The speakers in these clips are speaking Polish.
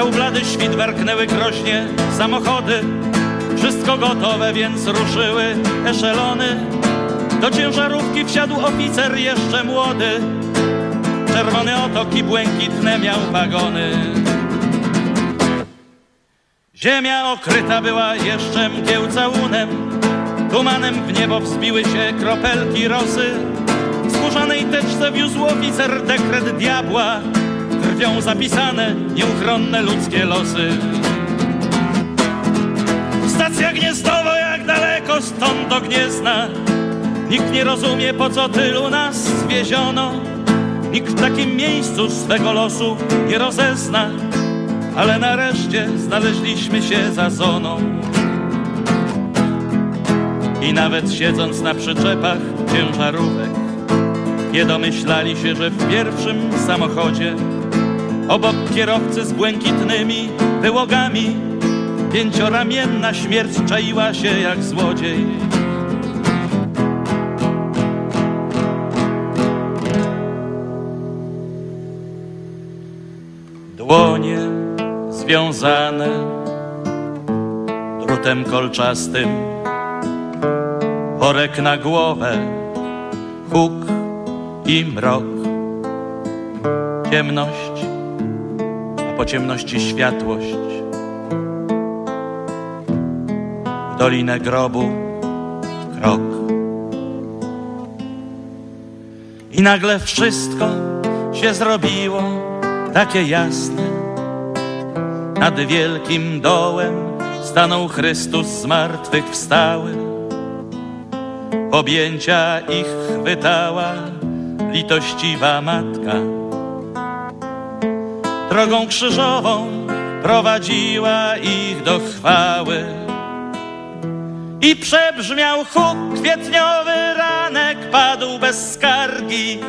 Stał blady świt, warknęły groźnie samochody. Wszystko gotowe, więc ruszyły eszelony. Do ciężarówki wsiadł oficer jeszcze młody. Czerwony otok i błękitne miał wagony. Ziemia okryta była jeszcze mgieł całunem. Tumanem w niebo wzbiły się kropelki rosy. W skórzanej teczce wiózł oficer dekret diabła. Krwią zapisane nieuchronne ludzkie losy. Stacja Gniezdowo jak daleko stąd do Gniezna. Nikt nie rozumie po co tylu nas zwieziono. Nikt w takim miejscu swego losu nie rozezna. Ale nareszcie znaleźliśmy się za zoną. I nawet siedząc na przyczepach ciężarówek, nie domyślali się, że w pierwszym samochodzie obok kierowcy z błękitnymi wyłogami pięcioramienna śmierć czaiła się jak złodziej. Dłonie związane drutem kolczastym, worek na głowę, huk i mrok, ciemność, po ciemności światłość. W dolinę grobu krok. I nagle wszystko się zrobiło takie jasne. Nad wielkim dołem stanął Chrystus zmartwychwstały. Objęcia ich chwytała litościwa matka. Drogą krzyżową prowadziła ich do chwały. I przebrzmiał huk kwietniowy, ranek padł bez skargi.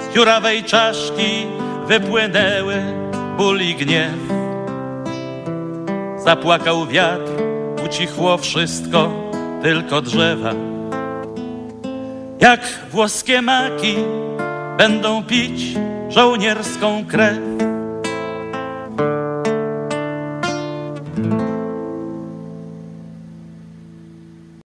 Z dziurawej czaszki wypłynęły ból i gniew. Zapłakał wiatr, ucichło wszystko, tylko drzewa. Jak włoskie maki będą pić żołnierską krew.